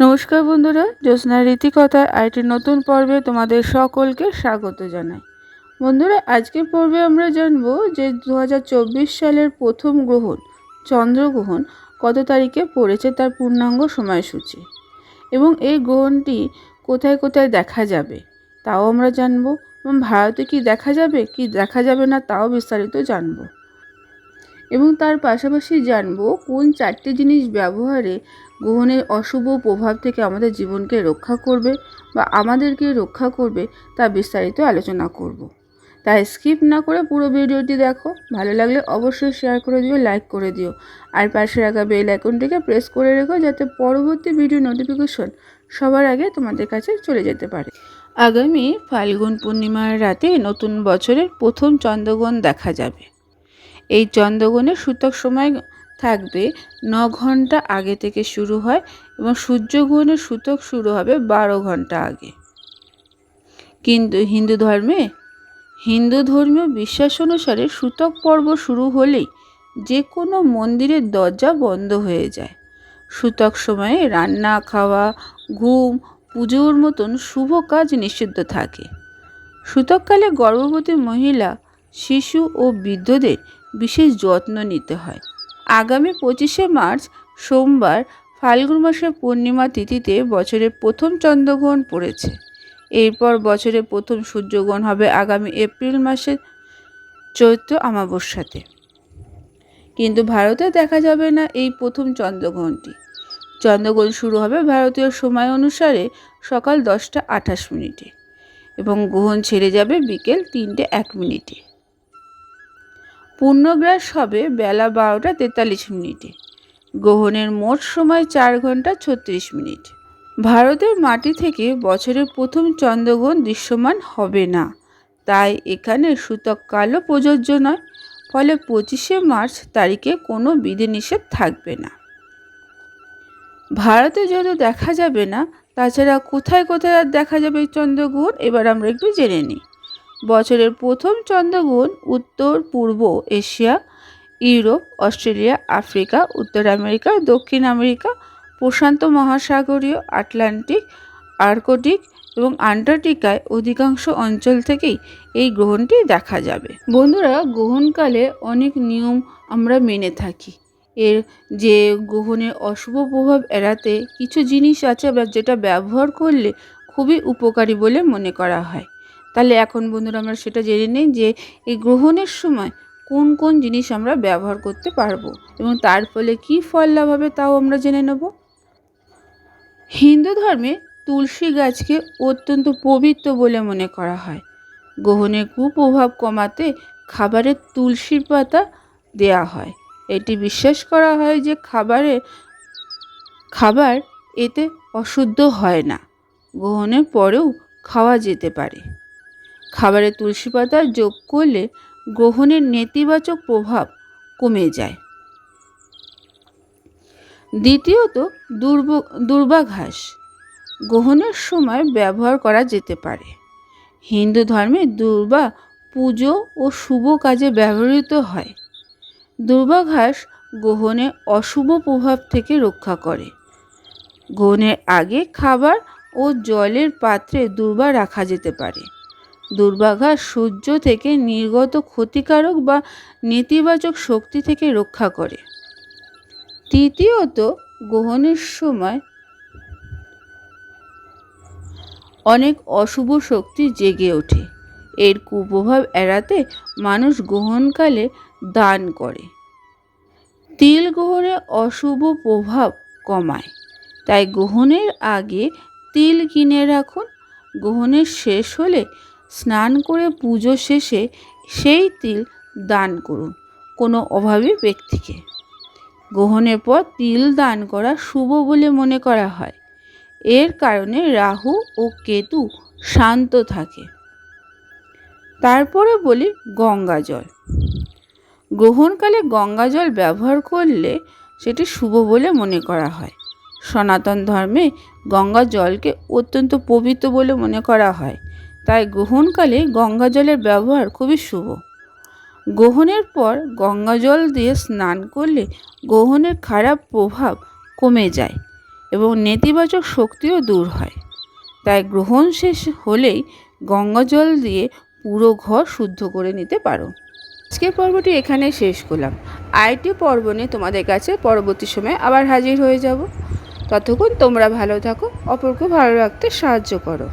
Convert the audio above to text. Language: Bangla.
নমস্কার বন্ধুরা জ্যোৎস্নার রীতিকথার আরেকটি নতুন পর্বে তোমাদের সকলকে স্বাগত জানাই। বন্ধুরা, আজকের পর্বে আমরা জানব যে দু হাজার চব্বিশ সালের প্রথম গ্রহণ, চন্দ্রগ্রহণ কত তারিখে পড়েছে তার পূর্ণাঙ্গ সময়সূচি এবং এই গ্রহণটি কোথায় কোথায় দেখা যাবে তাও আমরা জানব এবং ভারতে কি দেখা যাবে, কি দেখা যাবে না তাও বিস্তারিত জানব এবং তার পাশাপাশি জানব কোন চারটি জিনিস ব্যবহারে গ্রহণের অশুভ প্রভাব থেকে আমাদের জীবনকে রক্ষা করবে বা আমাদেরকে রক্ষা করবে তা বিস্তারিত আলোচনা করব। তাই স্কিপ না করে পুরো ভিডিওটি দেখো। ভালো লাগলে অবশ্যই শেয়ার করে দিও, লাইক করে দিও। আর পাশে রাখা বেল আইকনটিকে প্রেস করে রেখো যাতে পরবর্তী ভিডিও নোটিফিকেশন সবার আগে তোমাদের কাছে চলে যেতে পারে। আগামী ফাল্গুন পূর্ণিমার রাতে নতুন বছরের প্রথম চন্দ্রগ্রহণ দেখা যাবে। এই চন্দ্রগ্রহণের সূতক সময় থাকবে, ন ঘণ্টা আগে থেকে শুরু হয় এবং সূর্যগ্রহণের সূতক শুরু হবে বারো ঘণ্টা আগে। কিন্তু হিন্দু ধর্মে, হিন্দু ধর্মীয় বিশ্বাস অনুসারে সূতক পর্ব শুরু হলেই যে কোনো মন্দিরের দরজা বন্ধ হয়ে যায়। সূতক সময়ে রান্না, খাওয়া, ঘুম, পুজোর মতন শুভ কাজ নিষিদ্ধ থাকে। সূতককালে গর্ভবতী মহিলা, শিশু ও বৃদ্ধদের বিশেষ যত্ন নিতে হয়। আগামী পঁচিশে মার্চ, সোমবার ফাল্গুন মাসের পূর্ণিমা তিথিতে বছরের প্রথম চন্দ্রগ্রহণ পড়েছে। এরপর বছরের প্রথম সূর্যগ্রহণ হবে আগামী এপ্রিল মাসের চৈত্র অমাবস্যাতে। কিন্তু ভারতে দেখা যাবে না এই প্রথম চন্দ্রগ্রহণটি। চন্দ্রগ্রহণ শুরু হবে ভারতীয় সময় অনুসারে সকাল দশটা আঠাশ মিনিটে এবং গ্রহণ ছেড়ে যাবে বিকেল তিনটে এক মিনিটে। পূর্ণগ্রাস হবে বেলা বারোটা তেতাল্লিশ মিনিটে। গ্রহণের মোট সময় চার ঘণ্টা ছত্রিশ মিনিট। ভারতের মাটি থেকে বছরের প্রথম চন্দ্রগ্রহণ দৃশ্যমান হবে না। তাই এখানে সূতক কালও প্রযোজ্য নয়, ফলে পঁচিশে মার্চ তারিখে কোনো বিধিনিষেধ থাকবে না। ভারতে যদি দেখা যাবে না, তাছাড়া কোথায় কোথায় আর দেখা যাবে চন্দ্রগ্রহণ, এবার আমরা একটু জেনে নিই। বছরের প্রথম চন্দ্রগ্রহণ উত্তর, পূর্ব এশিয়া, ইউরোপ, অস্ট্রেলিয়া, আফ্রিকা, উত্তর আমেরিকা, দক্ষিণ আমেরিকা, প্রশান্ত মহাসাগরীয়, আটলান্টিক, আর্কটিক এবং আন্টার্কটিকায় অধিকাংশ অঞ্চল থেকেই এই গ্রহণটি দেখা যাবে। বন্ধুরা, গ্রহণকালে অনেক নিয়ম আমরা মেনে থাকি। এর যে গ্রহণের অশুভ প্রভাব এড়াতে কিছু জিনিস আছে যেটা ব্যবহার করলে খুবই উপকারী বলে মনে করা হয়। তাহলে এখন বন্ধুরা আমরা সেটা জেনে নিই যে এই গ্রহণের সময় কোন কোন জিনিস আমরা ব্যবহার করতে পারব এবং তার ফলে কী ফল লাভ হবে তাও আমরা জেনে নেব। হিন্দু ধর্মে তুলসী গাছকে অত্যন্ত পবিত্র বলে মনে করা হয়। গ্রহণের কুপ্রভাব কমাতে খাবারে তুলসীর পাতা দেয়া হয়। এটি বিশ্বাস করা হয় যে খাবারে খাবার এতে অশুদ্ধ হয় না। গ্রহণের পরেও খাওয়া যেতে পারে। খাবারে তুলসী পাতা যোগ করলে গ্রহণের নেতিবাচক প্রভাব কমে যায়। দ্বিতীয়ত, দুর্ব, দুর্বাঘাস গ্রহণের সময় ব্যবহার করা যেতে পারে। হিন্দু ধর্মে দুর্বা পুজো ও শুভ কাজে ব্যবহৃত হয়। দুর্বাঘাস গ্রহণে অশুভ প্রভাব থেকে রক্ষা করে। গ্রহণের আগে খাবার ও জলের পাত্রে দুর্বা রাখা যেতে পারে। দুর্বাঘাস সূর্য থেকে নির্গত ক্ষতিকারক বা নেতিবাচক শক্তি থেকে রক্ষা করে। তৃতীয়ত, গ্রহণের সময় অনেক অশুভ শক্তি জেগে ওঠে। এর কুপ্রভাব এড়াতে মানুষ গ্রহণকালে দান করে। তিল গ্রহণে অশুভ প্রভাব কমায়। তাই গ্রহণের আগে তিল কিনে রাখুন। গ্রহণের শেষ হলে স্নান করে পুজো শেষে সেই তিল দান করুন কোনো অভাবী ব্যক্তিকে। গ্রহণের পর তিল দান করা শুভ বলে মনে করা হয়। এর কারণে রাহু ও কেতু শান্ত থাকে। তারপরে বলি গঙ্গা জল গ্রহণকালে গঙ্গা জল ব্যবহার করলে সেটি শুভ বলে মনে করা হয়। সনাতন ধর্মে গঙ্গা জলকে অত্যন্ত পবিত্র বলে মনে করা হয়। তাই গ্রহণকালে গঙ্গা জলের ব্যবহার খুবই শুভ। গ্রহণের পর গঙ্গা জল দিয়ে স্নান করলে গ্রহণের খারাপ প্রভাব কমে যায় এবং নেতিবাচক শক্তিও দূর হয়। তাই গ্রহণ শেষ হলেই গঙ্গা জল দিয়ে পুরো ঘর শুদ্ধ করে নিতে পারো। আজকের পর্বটি এখানে শেষ করলাম। আইটি পর্ব নিয়ে তোমাদের কাছে পরবর্তী সময়ে আবার হাজির হয়ে যাব। ততক্ষণ তোমরা ভালো থাকো, অপরকে ভালো রাখতে সাহায্য করো।